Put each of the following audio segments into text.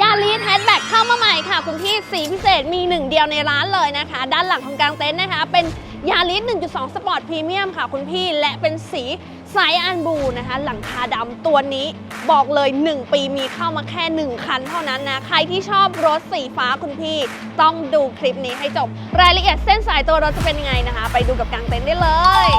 ยาลีแฮชแบ็กเข้ามาใหม่ค่ะ คุณพี่สีพิเศษมีหนึ่งเดียวในร้านเลยนะคะ ด้านหลังของกลางเต็นท์นะคะ เป็นยาลี1.2 สปอร์ตพรีเมียมค่ะ คุณพี่และเป็นสีไซอันบูนะคะ หลังคาดำตัวนี้บอกเลย 1 ปีมีเข้ามาแค่ 1 คันเท่านั้นนะ ใครที่ชอบรถสีฟ้าคุณพี่ ต้องดูคลิปนี้ให้จบ รายละเอียดเส้นสายตัวรถจะเป็นยังไงนะคะ ไปดูกับกลางเต็นท์ได้เลย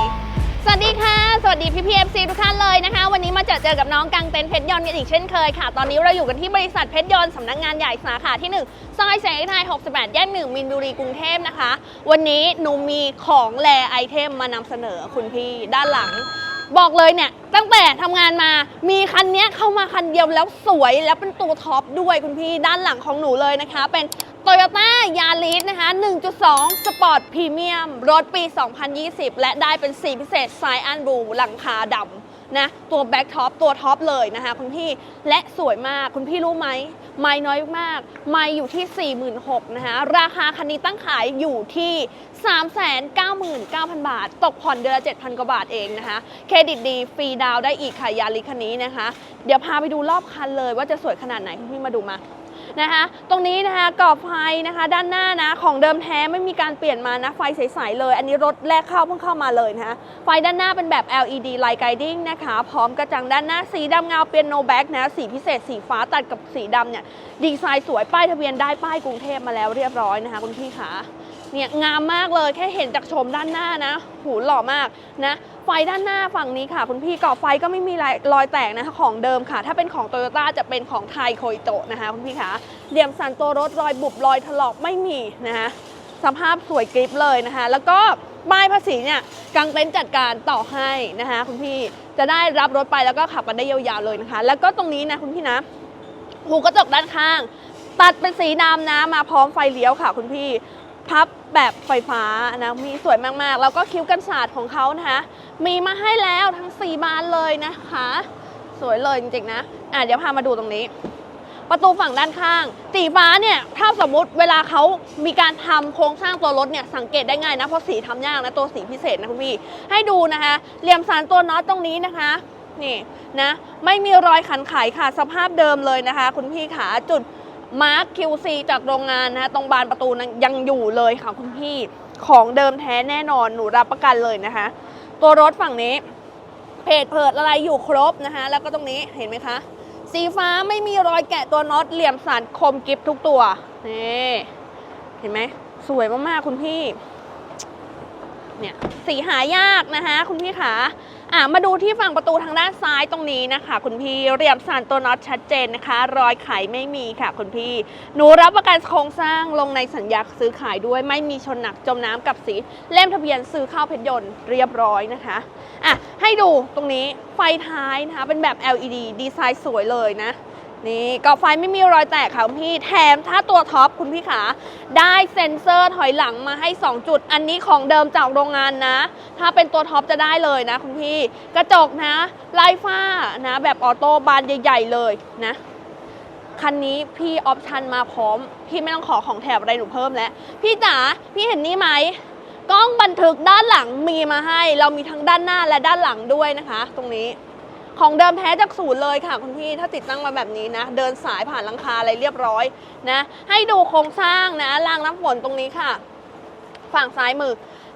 สวัสดีค่ะ สวัสดีพี่พีเอฟซีทุกท่านเลยนะคะ วันนี้มาเจอเจอกับน้องกังเต็นท์เพชรยนต์กันอีกเช่นเคยค่ะ ตอนนี้เราอยู่กันที่บริษัทเพชรยนต์สำนักงานใหญ่สาขาที่ 1 ซอยแสงไทย68 แยก 1 มินบุรีกรุงเทพนะคะ วันนี้หนูมีของแลไอเทมมานำเสนอคุณพี่ด้านหลัง บอกเลยเนี่ย ตั้งแต่ทำงานมามีคันเนี้ยเข้ามาคันเดียวแล้วสวยแล้วเป็นตัวท็อปด้วยคุณพี่ด้านหลังของหนูเลยนะคะ เป็น Toyota Yaris นะคะ 1.2 Sport Premium รถปี 2020 และได้เป็นสีพิเศษ s i อันบูหลังคาดำนะ ตัวแบ็ k ท็อปตัวท็อปเลยนะคะคุณพี่ และสวยมากคุณพี่รู้ไหม ไม่น้อยมาก ไม่อยู่ที่ 46,000นะคะ ราคาคันนี้ตั้งขายอยู่ที่ 399,000 บาท ตกผ่อนเดือนละ 7,000 กว่าบาทเองนะคะ เครดิตดี ฟรีดาวได้อีกค่ะยาลิคันนี้นะคะ เดี๋ยวพาไปดูรอบคันเลยว่าจะสวยขนาดไหนคุณพี่มาดูมา นะคะตรงนี้นะคะกรอบไฟนะคะ ด้านหน้านะของเดิมแท้ไม่มีการเปลี่ยนมานะไฟใสๆเลย อันนี้รถแรกเข้าเพิ่งเข้ามาเลยนะคะไฟด้านหน้าเป็นแบบ LED Light Guiding นะคะ พร้อมกระจังด้านหน้าสีดำเงาเปียโนแบ็กนะสีพิเศษสีฟ้าตัดกับสีดำเนี่ยดีไซน์สวยป้ายทะเบียนได้ป้ายกรุงเทพมาแล้วเรียบร้อยนะคะคุณพี่ขาเนี่ยงามมากเลยแค่เห็นจากชมด้านหน้านะ หูหล่อมากนะ ไฟด้านหน้าฝั่งนี้ค่ะ คุณพี่กรอบไฟก็ไม่มีรอยรอยแตกนะคะของเดิมค่ะ ถ้าเป็นของโตโยต้าจะเป็นของไทยโคอิโตะนะคะคุณพี่ขาเหลี่ยมสันตัวรถรอยบุบรอยถลอกไม่มีนะคะสภาพสวยกริบเลยนะคะ แล้วก็ป้ายภาษีเนี่ยกางเต็นท์จัดการต่อให้นะคะคุณพี่จะได้รับรถไปแล้วก็ขับกันได้ยาวๆเลยนะคะ แล้วก็ตรงนี้นะคุณพี่นะหูกระจกด้านข้าง ตัดเป็นสีดำนะมาพร้อมไฟเลี้ยวค่ะคุณพี่ พับแบบไฟฟ้านะมีสวยมากๆ แล้วก็คิ้วกันศาสตร์ของเขานะคะมีมาให้แล้วทั้ง 4 บานเลยนะคะ สวยเลยจริงๆนะอะเดี๋ยวพามาดูตรงนี้ ประตูฝั่งด้านข้าง สีฟ้าเนี่ยถ้าสมมุติเวลาเขามีการทำโครงสร้างตัวรถเนี่ยสังเกตได้ง่ายนะเพราะสีทำยากนะตัวสีพิเศษนะคุณพี่ให้ดูนะคะเหลี่ยมสารตัวน็อตตรงนี้นะคะนี่นะไม่มีรอยขันไขค่ะสภาพเดิมเลยนะคะ คุณพี่ขาจุด มาร์ค QC จากโรงงานนะคะตรงบานประตูนั้นยังอยู่เลยค่ะคุณพี่ของเดิมแท้แน่นอนหนูรับประกันเลยนะคะ ตัวรถฝั่งนี้ เพจเพิดอะไรอยู่ครบนะคะแล้วก็ตรงนี้เห็นไหมคะ สีฟ้าไม่มีรอยแกะตัวน็อตเหลี่ยมสันคมกิฟทุกตัวนี่เห็นไหมสวยมากๆคุณพี่เนี่ยสีหายากนะคะคุณพี่ขา อะมาดูที่ฝั่งประตูทางด้านซ้ายตรงนี้นะคะ คุณพี่เรียบสันตัวน็อตชัดเจนนะคะ รอยไขไม่มีค่ะคุณพี่ หนูรับประกันโครงสร้างลงในสัญญาซื้อขายด้วยไม่มีชนหนักจมน้ำกับสีเล่มทะเบียนซื้อเข้าเพชรยนต์เรียบร้อยนะคะอะให้ดูตรงนี้ไฟท้ายนะคะเป็นแบบ LED ดีไซน์สวยเลยนะ นี่กรอบไฟไม่มีรอยแตกค่ะคุณพี่ แถมถ้าตัวท็อปคุณพี่ขา ได้เซ็นเซอร์ถอยหลังมาให้ 2 จุด อันนี้ของเดิมจากโรงงานนะ ถ้าเป็นตัวท็อปจะได้เลยนะคุณพี่ กระจกนะไล่ฟ้านะ แบบออโต้บานใหญ่ ๆ เลยนะคันนี้พี่ออปชันมาพร้อม พี่ไม่ต้องขอของแถมอะไรหนูเพิ่มแล้ว พี่จ๋าพี่เห็นนี่ไหมกล้องบันทึกด้านหลังมีมาให้ เรามีทั้งด้านหน้าและด้านหลังด้วยนะคะ ตรงนี้ ของเดิมแท้จากศูนย์เลยค่ะคุณพี่ถ้าติดตั้งมาแบบนี้นะ เดินสายผ่านหลังคาอะไรเรียบร้อยนะ ให้ดูโครงสร้างนะรางน้ำฝนตรงนี้ค่ะ ฝั่งซ้ายมือ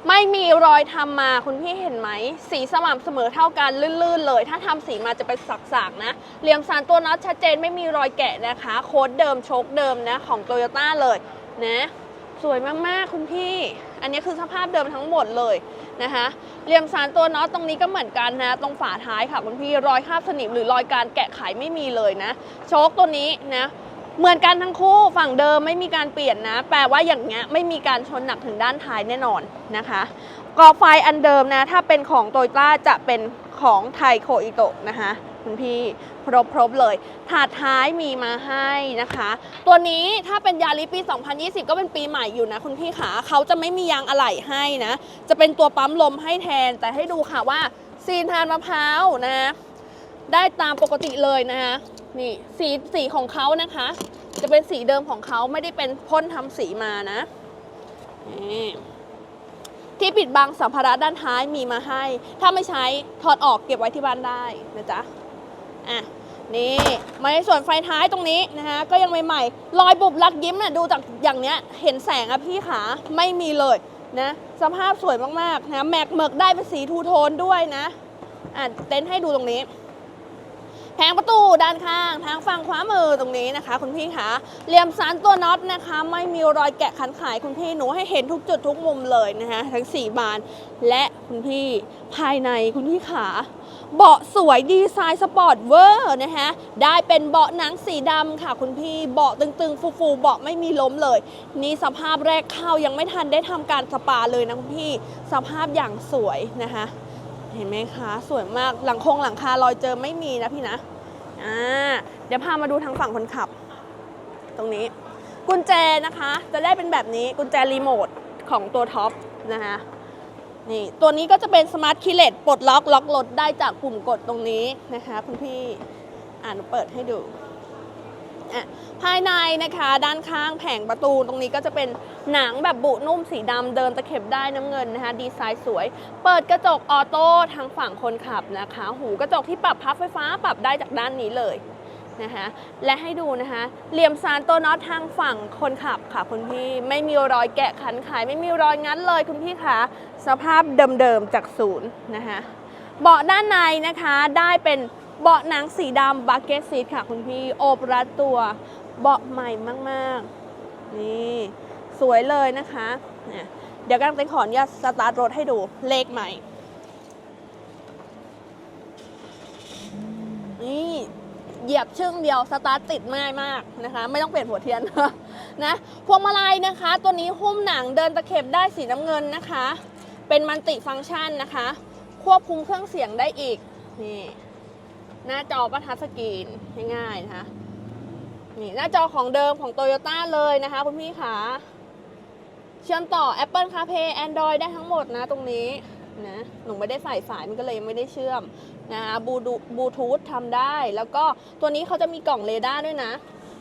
ไม่มีรอยทำมาคุณพี่เห็นไหม สีสม่ำเสมอเท่ากันลื่นๆเลย ถ้าทำสีมาจะเป็นสักๆนะเหลี่ยมสารตัวน็อตชัดเจนไม่มีรอยแกะนะคะ โค้ดเดิมโชคเดิมนะของโตโยต้าเลยนะ สวยมากๆคุณพี่ อันนี้คือสภาพเดิมทั้งหมดเลย นะคะเหลี่ยมสารตัวน็อตตรงนี้ก็เหมือนกันนะ ตรงฝาท้ายค่ะคุณพี่รอยคราบสนิมหรือรอยการแกะไขไม่มีเลยนะ โชคตัวนี้นะเหมือนกันทั้งคู่ฝั่งเดิมไม่มีการเปลี่ยนนะ แปลว่าอย่างเงี้ยไม่มีการชนหนักถึงด้านท้ายแน่นอนนะคะกรอบไฟอันเดิมนะ ถ้าเป็นของโตโยต้าจะเป็นของไทโคอิโตะนะคะ คุณพี่ครบครบเลยถาดท้ายมีมาให้นะคะ ตัวนี้ถ้าเป็นยาริปี 2020 ก็เป็นปีใหม่อยู่นะคุณพี่ขาเขาจะไม่มียางอะไหล่ให้นะ จะเป็นตัวปั๊มลมให้แทน แต่ให้ดูค่ะว่าซีนทานมะพร้าวนะ ได้ตามปกติเลยนะคะนี่สีสีของเขานะคะ จะเป็นสีเดิมของเขาไม่ได้เป็นพ่นทำสีมานะนี่ที่ปิดบังสัมภาระด้านท้ายมีมาให้ ถ้าไม่ใช้ถอดออกเก็บไว้ที่บ้านได้นะจ๊ะ อะนี่มาในส่วนไฟท้ายตรงนี้นะคะก็ยังใหม่ๆรอยบุบลักยิ้มเนี่ยดูจากอย่างเนี้ยเห็นแสงอะพี่ขาไม่มีเลยนะสภาพสวยมากๆนะแม็กเมิกได้เป็นสีทูโทนด้วยนะอะเต้นให้ดูตรงนี้แผงประตูด้านข้าง ทางฝั่งขวามือตรงนี้นะคะ คุณพี่คะเหลี่ยมสันตัวน็อตนะคะ ไม่มีรอยแกะขันขายคุณพี่หนูให้เห็นทุกจุดทุกมุมเลยนะคะทั้ง 4 บาน และคุณพี่ภายในคุณพี่ขา เบาะสวยดีไซน์สปอร์ตเวอร์นะคะได้เป็นเบาะหนังสีดำค่ะคุณพี่เบาะตึงๆ ฟูๆเบาะไม่มีล้มเลย นี่สภาพแรกเข้ายังไม่ทันได้ทำการสปาเลยนะคุณพี่สภาพอย่างสวยนะคะเห็นไหมคะสวยมากหลังคงหลังคารอยเจอไม่มีนะพี่นะอ่าเดี๋ยวพามาดูทางฝั่งคนขับ ตรงนี้ กุญแจนะคะ จะได้เป็นแบบนี้กุญแจรีโมทของตัวท็อปนะคะ นี่ตัวนี้ก็จะเป็นสมาร์ทคีเลสปลดล็อกล็อกรถได้จากปุ่มกดตรงนี้นะคะคุณพี่อ่านเปิดให้ดูอะภายในนะคะด้านข้างแผงประตูตรงนี้ก็จะเป็นหนังแบบบุนุ่มสีดำเดินตะเข็บได้น้ำเงินนะคะ ดีไซน์สวย เปิดกระจกออโต้ทางฝั่งคนขับนะคะ หูกระจกที่ปรับพับไฟฟ้าปรับได้จากด้านนี้เลย นะคะและให้ดูนะคะเหลี่ยมซานตัวน็อตทางฝั่งคนขับค่ะคุณพี่ไม่มีรอยแกะขันขายไม่มีรอยงัดเลยคุณพี่คะสภาพเดิมๆจากศูนย์นะคะเบาะด้านในนะคะได้เป็นเบาะหนังสีดำบักเก็ตซีทค่ะคุณพี่โอบรัดตัวเบาะใหม่มากๆ นี่สวยเลยนะคะเเดี๋ยวกำลังจะขออนุญาตสตาร์ทรถให้ดูเลขใหม่นี่ เหยียบชึ่งเดียวสตาร์ทติดง่ายมากนะคะ ไม่ต้องเปลี่ยนหัวเทียนนะพวงมาลัยนะคะ ตัวนี้หุ้มหนังเดินตะเข็บได้สีน้ำเงินนะคะ เป็นมันติฟังก์ชันนะคะ ควบคุมเครื่องเสียงได้อีกนี่หน้าจอก็ทัชสกรีนง่ายๆนะคะนี่หน้าจอของเดิมของ Toyota เลยนะคะคุณพี่ขาเชื่อมต่อ Apple CarPlay Android ได้ทั้งหมดนะตรงนี้ นะหนูไม่ได้ใส่สายมันก็เลยไม่ได้เชื่อมนะคะบลูทูธทำได้ แล้วก็ตัวนี้เขาจะมีกล่องเรดาร์ด้วยนะ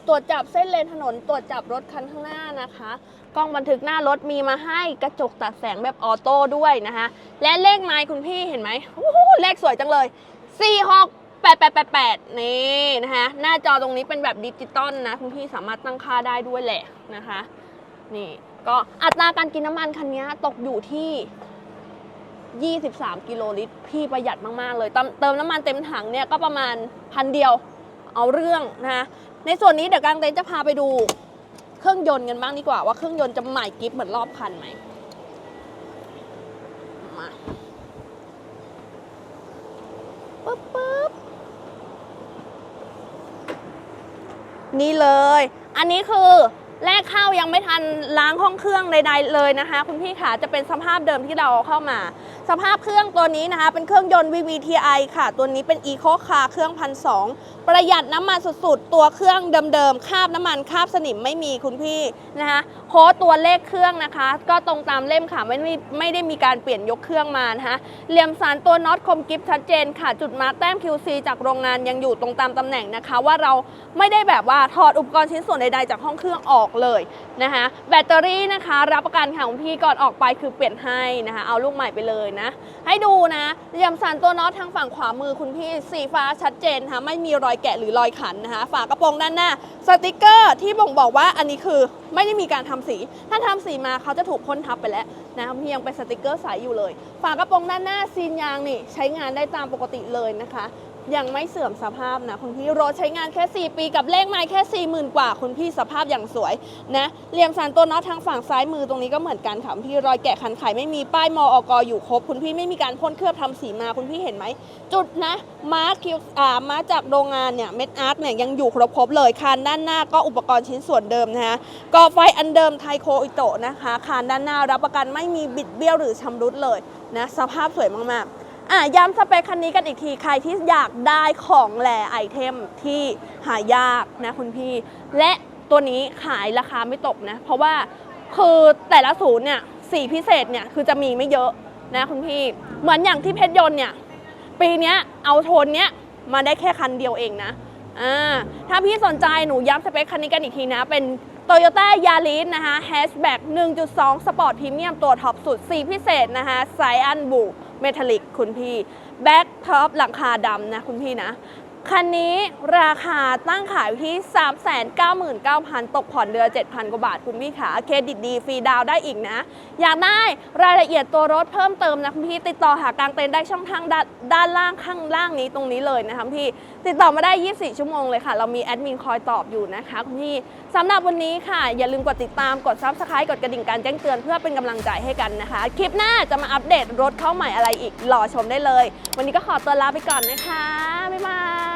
ตรวจจับเส้นเลนถนน ตรวจจับรถคันข้างหน้านะคะ กล้องบันทึกหน้ารถมีมาให้กระจกตัดแสงแบบออโต้ด้วยนะคะ และเลขไมล์คุณพี่เห็นไหมโอ้โหเลขสวยจังเลย 4 6 8 8 8 8 นี่นะคะหน้าจอตรงนี้เป็นแบบดิจิตอลนะคุณพี่สามารถตั้งค่าได้ด้วยแหละนะคะ นี่ก็อัตราการกินน้ำมันคันนี้ตกอยู่ที่ 23 กิโลลิตร พี่ประหยัดมากๆเลยเติมเติมน้ำมันเต็มถังเนี่ยก็ประมาณพันเดียวเอาเรื่องนะคะในส่วนนี้เดี๋ยวกลางเต็นจะพาไปดูเครื่องยนต์กันบ้างดีกว่าว่าเครื่องยนต์จะใหม่กิฟเหมือนรอบคันไหมมาปึ๊บปึ๊บนี่เลย อันนี้คือ แรกเข้ายังไม่ทันล้างห้องเครื่องใดๆเลยนะคะ คุณพี่ขาจะเป็นสภาพเดิมที่เราเข้ามา สภาพเครื่องตัวนี้นะคะ เป็นเครื่องยนต์ VVTi ค่ะ ตัวนี้เป็น Eco Car เครื่องพันสประหยัดน้ำมันสุดๆ ตัวเครื่องเดิมๆคาบน้ำมันคาบสนิมไม่มีคุณพี่นะคะ โค้ดตัวเลขเครื่องนะคะ ก็ตรงตามเล่มค่ะไม่ไม่ไม่ได้มีการเปลี่ยนยกเครื่องมานะคะเหลี่ยมสารตัวน็อตคมกิฟชัดเจนค่ะ จุดมาร์กแต้ม QC จากโรงงานยังอยู่ตรงตามตำแหน่งนะคะ ว่าเราไม่ได้แบบว่าถอดอุปกรณ์ชิ้นส่วนใดๆจากห้องเครื่องออกเลยนะคะแบตเตอรี่นะคะ รับประกันค่ะของพี่ก่อนออกไปคือเปลี่ยนให้นะคะเอาลูกใหม่ไปเลยนะ ให้ดูนะเหลี่ยมสารตัวน็อตทางฝั่งขวามือคุณพี่สีฟ้าชัดเจนนะคะไม่มีรอยแกะหรือรอยขันนะคะฝากระโปรงด้านหน้าสติกเกอร์ที่บ่งบอกว่าอันนี้คือไม่ได้มีการทำสี ถ้าทำสีมาเขาจะถูกพ่นทับไปแล้วนะมียังเป็นสติกเกอร์ใสอยู่เลย ฝากระโปรงด้านหน้าซีนยางนี่ใช้งานได้ตามปกติเลยนะคะ ยังไม่เสื่อมสภาพนะคุณพี่รถใช้งานแค่ 4 ปีกับเลขไม้แค่ 4 0,000 กว่า คุณพี่สภาพอย่างสวยนะเหลี่ยมสันตัวน็อตทางฝั่งซ้ายมือตรงนี้ก็เหมือนกันค่ะคุณพี่รอยแกะขันไขไม่มีป้ายมออกอยู่ครบ คุณพี่ไม่มีการพ่นเคลือบทำสีมาคุณพี่เห็นไหม จุดนะมาร์คคิวอ่ามาจากโรงงานเนี่ยเม็ดอาร์คเนี่ยยังอยู่ครบครบเลยคานด้านหน้าก็อุปกรณ์ชิ้นส่วนเดิมนะคะกอไฟอันเดิมไทโคอิโตะนะคะคานด้านหน้ารับประกันไม่มีบิดเบี้ยวหรือชำรุดเลยนะสภาพสวยมากๆ อะย้ำสเปคคันนี้กันอีกทีใครที่อยากได้ของแหล่ไอเทมที่หายากนะคุณพี่ และตัวนี้ขายราคาไม่ตกนะ เพราะว่าคือแต่ละศูนย์เนี่ยสีพิเศษเนี่ยคือจะมีไม่เยอะนะคุณพี่ เหมือนอย่างที่เพชรยนต์เนี่ยปีนี้เอาโทนเนี้ยมาได้แค่คันเดียวเองนะอ่าถ้าพี่สนใจหนูย้ำสเปคคันนี้กันอีกทีนะ เป็น Toyota Yaris นะคะ Hatchback 1.2 Sport Premium ตัวท็อปสุดสีพิเศษนะคะไซอันบู เมทัลลิกคุณพี่แบ็คท็อปหลังคาดำนะคุณพี่นะ คันนี้ราคาตั้งขายอยู่ที่ 399,000 ตกผ่อนเดือน 7,000 กว่าบาทคุณพี่ขาเครดิตดีฟรีดาวได้อีกนะ อยากได้รายละเอียดตัวรถเพิ่มเติมนะคุณพี่ติดต่อหากลางเต็นได้ช่องทางด้านด้านล่างข้างล่างนี้ตรงนี้เลยนะคะคุณพี่ ติดต่อมาได้ 24 ชั่วโมงเลยค่ะ เรามีแอดมินคอยตอบอยู่นะคะคุณพี่สำหรับวันนี้ค่ะ อย่าลืมกดติดตามกด subscribe กดกระดิ่งการแจ้งเตือนเพื่อเป็นกำลังใจให้กันนะคะ คลิปหน้าจะมาอัปเดตรถเข้าใหม่อะไรอีกรอชมได้เลย วันนี้ก็ขอตัวลาไปก่อนนะคะบ๊ายบาย